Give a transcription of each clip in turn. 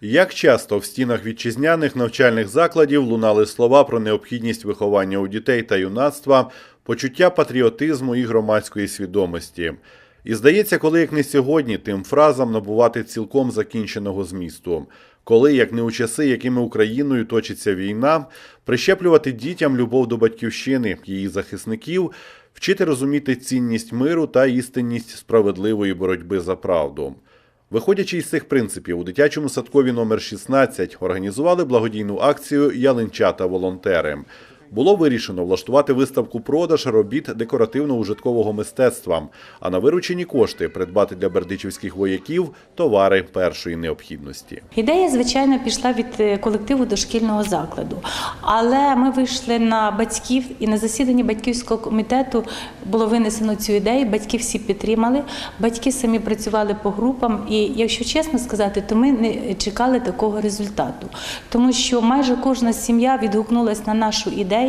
Як часто в стінах вітчизняних навчальних закладів лунали слова про необхідність виховання у дітей та юнацтва, почуття патріотизму і громадської свідомості. І здається, коли як не сьогодні, тим фразам набувати цілком закінченого змісту. Коли, як не у часи, якими Україною точиться війна, прищеплювати дітям любов до батьківщини, її захисників, вчити розуміти цінність миру та істинність справедливої боротьби за правду. Виходячи із цих принципів, у дитячому садкові номер 16 організували благодійну акцію Ялинчата волонтери. Було вирішено влаштувати виставку продаж робіт декоративно-ужиткового мистецтва, а на виручені кошти придбати для бердичівських вояків товари першої необхідності. Ідея, звичайно, пішла від е, колективу дошкільного закладу. Але ми вийшли на батьків і на засіданні батьківського комітету було винесено цю ідею. Батьки всі підтримали. Батьки самі працювали по групам. І якщо чесно сказати, то ми не чекали такого результату, тому що майже кожна сім'я відгукнулась на нашу ідею.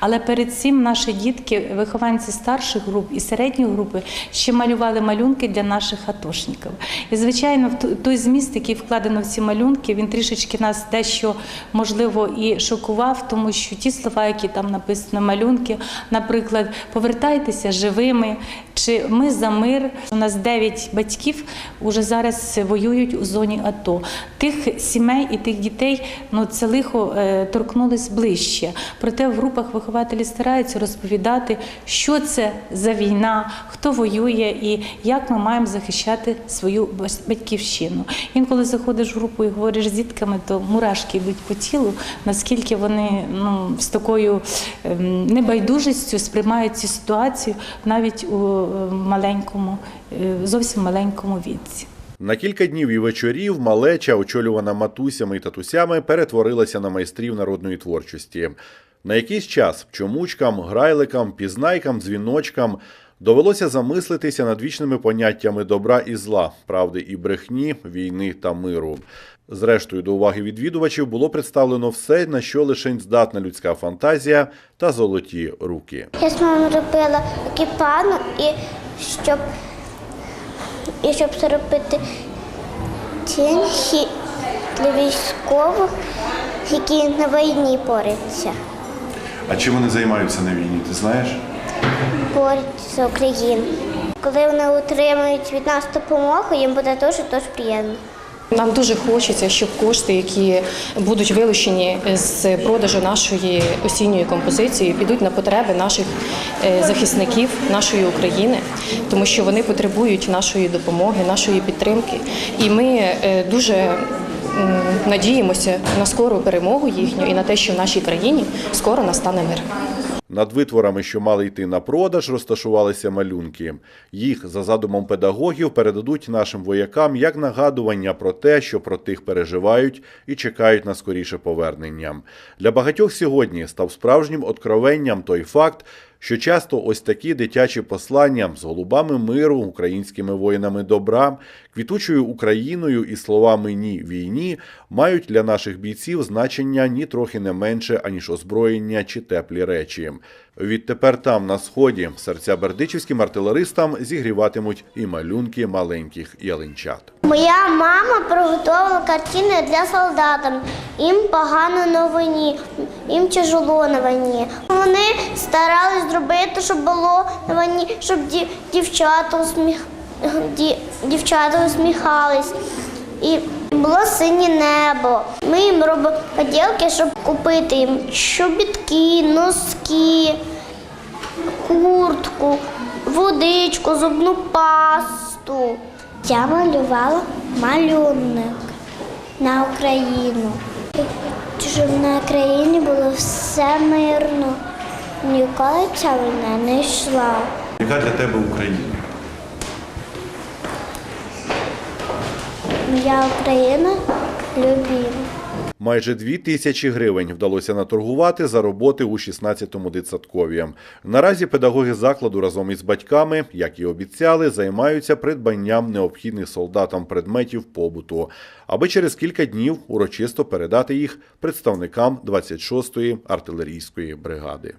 Але перед цим наші дітки, вихованці старших груп і середньої групи, ще малювали малюнки для наших атошників. І звичайно, той зміст, який вкладено в ці малюнки, він трішечки нас дещо можливо і шокував, тому що ті слова, які там написано малюнки, наприклад, повертайтеся живими, чи ми за мир. У нас 9 батьків уже зараз воюють у зоні АТО. Тих сімей і тих дітей ну це лихо е, торкнулось ближче. Проте в групах вихователі стараються розповідати, що це за війна, хто воює і як ми маємо захищати свою батьківщину. Інколи заходиш в групу і говориш з дітками, то мурашки йдуть по тілу, наскільки вони ну, з такою ем, небайдужістю сприймають цю ситуацію навіть у маленькому, е, зовсім маленькому віці. На кілька днів і вечорів малеча, очолювана матусями і татусями, перетворилася на майстрів народної творчості. На якийсь час чомучкам, грайликам, пізнайкам, дзвіночкам довелося замислитися над вічними поняттями добра і зла, правди і брехні, війни та миру. Зрештою, до уваги відвідувачів було представлено все, на що лишень здатна людська фантазія та золоті руки. Я з мамою робила екіпану і щоб, і щоб зробити тінхи для військових, які на війні борються. А чим вони займаються на війні? Ти знаєш? Борються за Україну. Коли вони отримують від нас допомогу, їм буде дуже дуже приємно. Нам дуже хочеться, щоб кошти, які будуть вилучені з продажу нашої осінньої композиції, підуть на потреби наших е, захисників, нашої України, тому що вони потребують нашої допомоги, нашої підтримки. І ми е, дуже надіємося на скору перемогу їхню і на те, що в нашій країні скоро настане мир. Над витворами, що мали йти на продаж, розташувалися малюнки. Їх, за задумом педагогів, передадуть нашим воякам як нагадування про те, що про тих переживають і чекають на скоріше повернення. Для багатьох сьогодні став справжнім откровенням той факт, що часто ось такі дитячі послання з голубами миру, українськими воїнами добра, квітучою Україною і словами ні війні мають для наших бійців значення ні трохи не менше, аніж озброєння чи теплі речі. Відтепер там, на сході, серця бердичівським артилеристам зігріватимуть і малюнки маленьких ялинчат. Моя мама приготувала картини для солдатів. Їм погано на війні, їм тяжело на війні. Вони старались зробити, щоб було на війні, щоб дівчата, усміх... дівчата усміхались. І було синє небо. Ми їм робимо поділки, щоб купити їм чобітки, носки, куртку, водичку, зубну пасту. Я малювала малюнник на Україну. Щоб на Україні було все мирно. Ніколи ця війна не йшла. Яка для тебе Україна? Моя Україна любима. Майже дві тисячі гривень вдалося наторгувати за роботи у 16-му дитсадкові. Наразі педагоги закладу разом із батьками, як і обіцяли, займаються придбанням необхідних солдатам предметів побуту, аби через кілька днів урочисто передати їх представникам 26-ї артилерійської бригади.